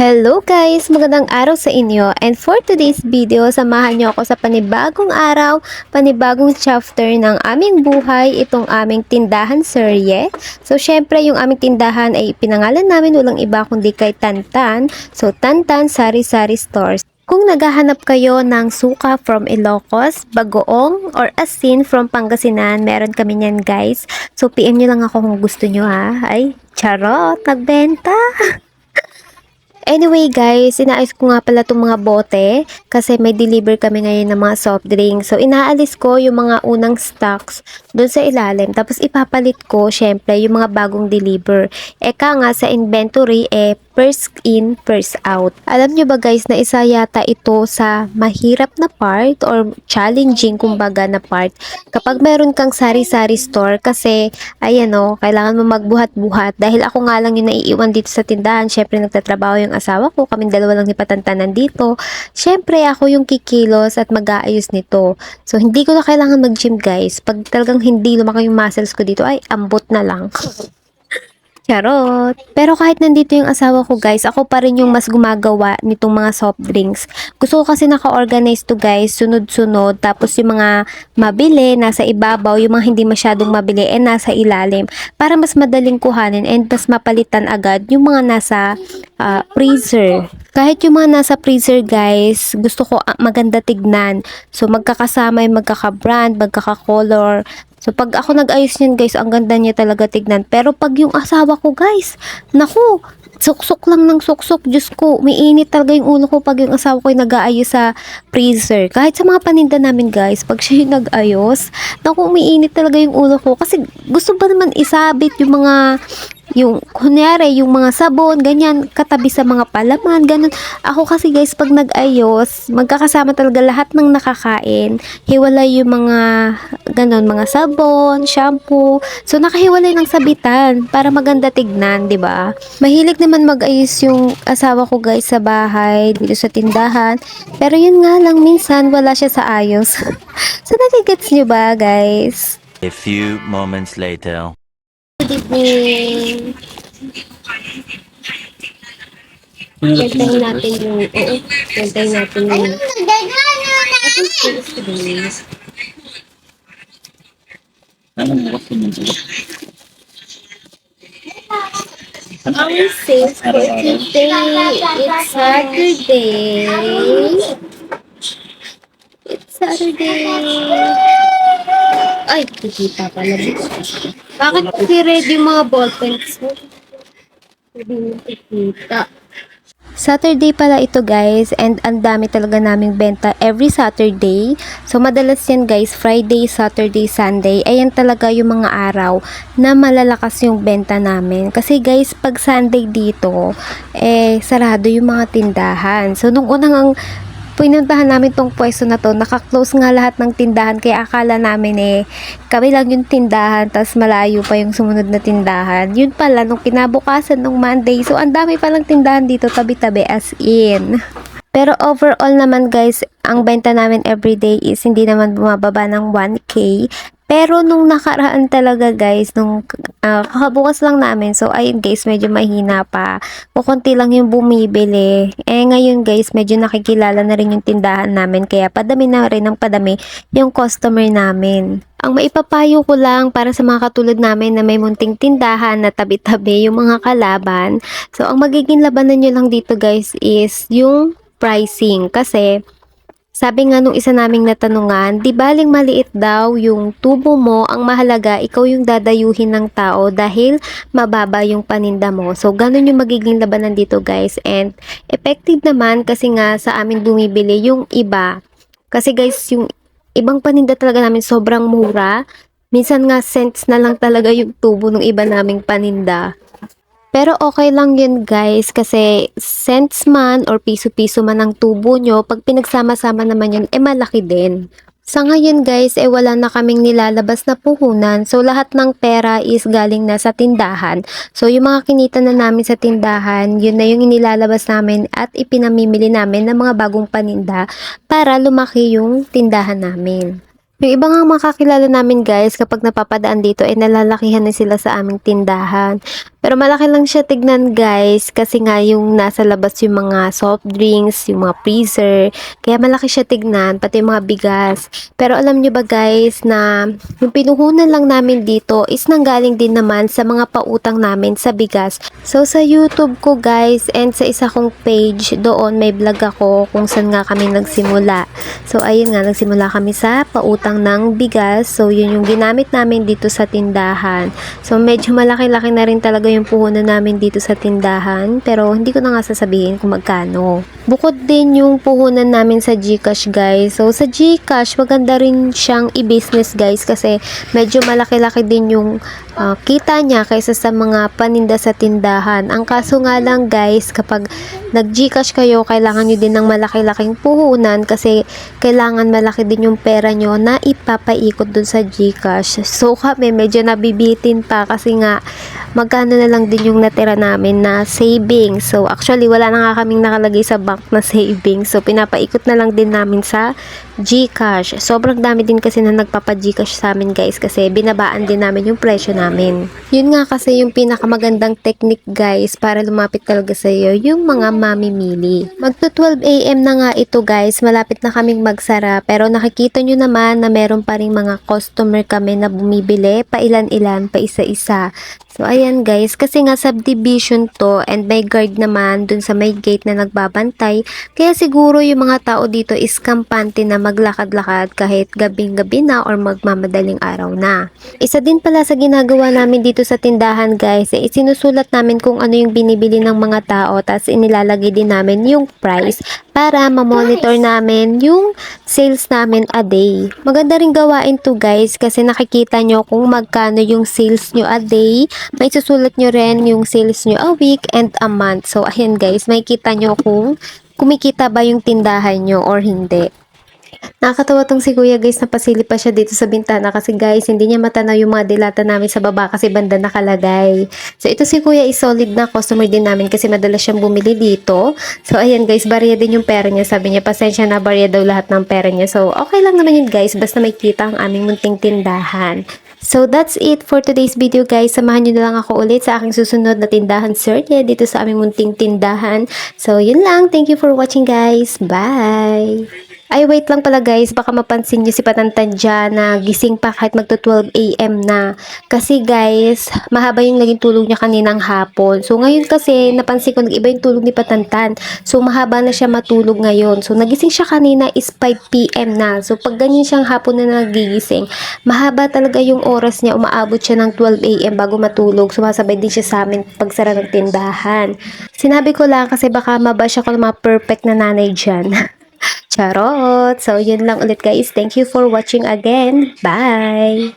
Hello guys! Magandang araw sa inyo and for today's video, samahan niyo ako sa panibagong araw, panibagong chapter ng aming buhay, itong aming tindahan serye. So syempre yung aming tindahan ay pinangalan namin walang iba kundi kay Tantan. So Tantan Sari Sari Stores. Kung naghahanap kayo ng suka from Ilocos, bagoong, or asin from Pangasinan, meron kami niyan guys. So PM nyo lang ako kung gusto nyo ha. Ay, charot, nagbenta! Anyway guys, inaayos ko nga pala itong mga bote kasi may deliver kami ngayon ng mga soft drinks. So inaalis ko yung mga unang stocks doon sa ilalim tapos ipapalit ko syempre yung mga bagong deliver. Eka nga sa inventory eh first in, first out. Alam nyo ba guys na isa yata ito sa mahirap na part or challenging kumbaga na part kapag meron kang sari-sari store kasi ayan o, kailangan mo magbuhat-buhat dahil ako nga lang yung naiiwan dito sa tindahan. Syempre nagtatrabaho yung asawa ko, kaming dalawa lang ni patantanan dito. Syempre ako yung kikilos at mag-aayos nito. So hindi ko na kailangan mag-gym guys. Pag talagang hindi lumaki yung muscles ko dito ay ambot na lang. Charot. Pero kahit nandito yung asawa ko guys, ako pa rin yung mas gumagawa nitong mga soft drinks. Gusto ko kasi naka-organize to guys, sunod-sunod. Tapos yung mga mabili, nasa ibabaw. Yung mga hindi masyadong mabili, eh nasa ilalim. Para mas madaling kuhanin and mas mapalitan agad yung mga nasa ah, freezer. Kahit yung mga nasa freezer guys, gusto ko ah, maganda tignan. So magkakasama yung magkaka-brand, magkaka-color. So pag ako nag-ayos niyan guys, ang ganda niya talaga tignan. Pero pag yung asawa ko guys, naku, suksok lang ng suksok. Diyos ko, umiinit talaga yung ulo ko pag yung asawa ko yung nag-aayos sa freezer. Kahit sa mga paninda namin guys, pag siya yung nag-ayos, naku, umiinit talaga yung ulo ko. Kasi gusto ba naman isabit yung mga yung kunyari yung mga sabon ganyan katabi sa mga palaman ganun. Ako kasi guys pag nag-ayos magkakasama talaga lahat ng nakakain. Hiwalay yung mga ganun mga sabon shampoo. So nakahiwalay ng sabitan para maganda tignan di ba? Mahilig naman mag-ayos yung asawa ko guys sa bahay dito sa tindahan. Pero yun nga lang minsan wala siya sa ayos. So nagigets nyo ba guys? A few moments later. Good evening. Gantayin natin yung, oo, gantayin natin yung, Ito, serious today. Our sales for today, it's Saturday. It's Saturday. Ay, kikita pala. Bakit hindi ready mga ballpens mo? Hindi mo kikita. Saturday pala ito guys and ang dami talaga naming benta every Saturday. So madalas yan guys Friday, Saturday, Sunday. Ayan talaga yung mga araw na malalakas yung benta namin. Kasi guys pag Sunday dito eh sarado yung mga tindahan. So nung unang ang pinuntahan namin tong pwesto na to, naka-close nga lahat ng tindahan kaya akala namin eh kami lang yung tindahan tas malayo pa yung sumunod na tindahan. Yun pala nung kinabukasan nung Monday. So ang dami palang tindahan dito tabi-tabi as in. Pero overall naman guys, ang benta namin everyday is hindi naman bumababa ng 1k. Pero nung nakaraan talaga guys, nung ah, kakabukas lang namin, so ayun guys, medyo mahina pa. Kukunti lang yung bumibili. Eh ngayon guys, medyo nakikilala na rin yung tindahan namin, kaya padami na rin ng padami yung customer namin. Ang maipapayo ko lang para sa mga katulad namin na may munting tindahan na tabi-tabi yung mga kalaban. So ang magiging labanan nyo lang dito guys is yung pricing. Kasi sabi nga nung isa naming natanungan, di baling maliit daw yung tubo mo, ang mahalaga ikaw yung dadayuhin ng tao dahil mababa yung paninda mo. So, ganun yung magiging labanan dito guys. And effective naman kasi nga sa amin bumibili yung iba. Kasi guys, yung ibang paninda talaga namin sobrang mura. Minsan nga cents na lang talaga yung tubo ng iba naming paninda. Pero okay lang yun guys kasi cents man or piso-piso man ang tubo nyo, pag pinagsama-sama naman yun, eh malaki din. Sa ngayon guys, eh wala na kaming nilalabas na puhunan. So lahat ng pera is galing na sa tindahan. So yung mga kinita na namin sa tindahan, yun na yung inilalabas namin at ipinamimili namin ng mga bagong paninda para lumaki yung tindahan namin. Yung iba nga makakilala namin guys, kapag napapadaan dito, ay nalalakihan na sila sa aming tindahan. Pero malaki lang siya tignan guys kasi nga yung nasa labas yung mga soft drinks, yung mga freezer. Kaya malaki siya tignan, pati yung mga bigas. Pero alam nyo ba guys na yung pinuhunan lang namin dito is nanggaling din naman sa mga pautang namin sa bigas. So sa YouTube ko guys and sa isa kong page doon may vlog ako kung saan nga kami nagsimula. So ayun nga nagsimula kami sa pautang ng bigas. So yun yung ginamit namin dito sa tindahan. So medyo malaki-laki na rin talaga yung puhunan namin dito sa tindahan. Pero hindi ko na nga sasabihin kung magkano. Bukod din yung puhunan namin sa Gcash guys. So sa Gcash maganda rin siyang i-business guys kasi medyo malaki-laki din yung ah, kita niya kaysa sa mga paninda sa tindahan. Ang kaso nga lang guys kapag nag-Gcash kayo kailangan nyo din ng malaki-laking puhunan kasi kailangan malaki din yung pera nyo na ipapaikot dun sa Gcash. So kami medyo nabibitin pa kasi nga magkano na lang din yung natira namin na savings. So actually wala na nga kaming nakalagay sa bank na savings. So pinapaikot na lang din namin sa Gcash. Sobrang dami din kasi na nagpapa-Gcash sa amin guys kasi binabaan din namin yung presyo namin. Yun nga kasi yung pinakamagandang technique guys para lumapit talaga sa iyo yung mga mamimili. Magto 12 AM na nga ito guys, malapit na kaming magsara pero nakikita nyo naman na meron pa rin mga customer kami na bumibili pa ilan-ilan, pa isa-isa. So, ayan guys, kasi nga subdivision to and may guard naman dun sa may gate na nagbabantay. Kaya siguro yung mga tao dito is kampante na maglakad-lakad kahit gabing-gabi na or magmamadaling araw na. Isa din pala sa ginagawa namin dito sa tindahan guys, eh, sinusulat namin kung ano yung binibili ng mga tao tapos inilalagay din namin yung price para ma-monitor namin yung sales namin a day. Maganda rin gawain to guys kasi nakikita nyo kung magkano yung sales nyo a day. May susulat nyo rin yung sales nyo a week and a month. So ayan guys, may kita nyo kung kumikita ba yung tindahan nyo or hindi. Nakakatawa tong si Kuya guys, napasili pa siya dito sa bintana kasi guys, hindi niya matanaw yung mga dilata namin sa baba kasi banda nakalagay. So ito si Kuya is solid na customer din namin kasi madalas siyang bumili dito. So ayan guys, barya din yung pera niya. Sabi niya, pasensya na barya daw lahat ng pera niya. So okay lang naman yun guys, basta may kita ang aming munting tindahan. So that's it for today's video guys. Samahan nyo na lang ako ulit sa aking susunod na tindahan Sertia dito sa aming munting tindahan. So yun lang. Thank you for watching guys. Bye! Ay, wait lang pala guys, baka mapansin nyo si Patantan dyan na gising pa kahit magto 12 a.m. na. Kasi guys, mahaba yung naging tulog niya kaninang hapon. So ngayon kasi, napansin ko nag-iba yung tulog ni Patantan. So mahaba na siya matulog ngayon. So nagising siya kanina is 5 p.m. na. So pag ganyan siyang hapon na nagigising, mahaba talaga yung oras niya. Umaabot siya ng 12 a.m. bago matulog. Sumasabay din siya sa amin pagsara ng tindahan. Sinabi ko lang kasi baka mabash ako ng mga perfect na nanay dyan. Charot! So, yun lang ulit guys. Thank you for watching again. Bye!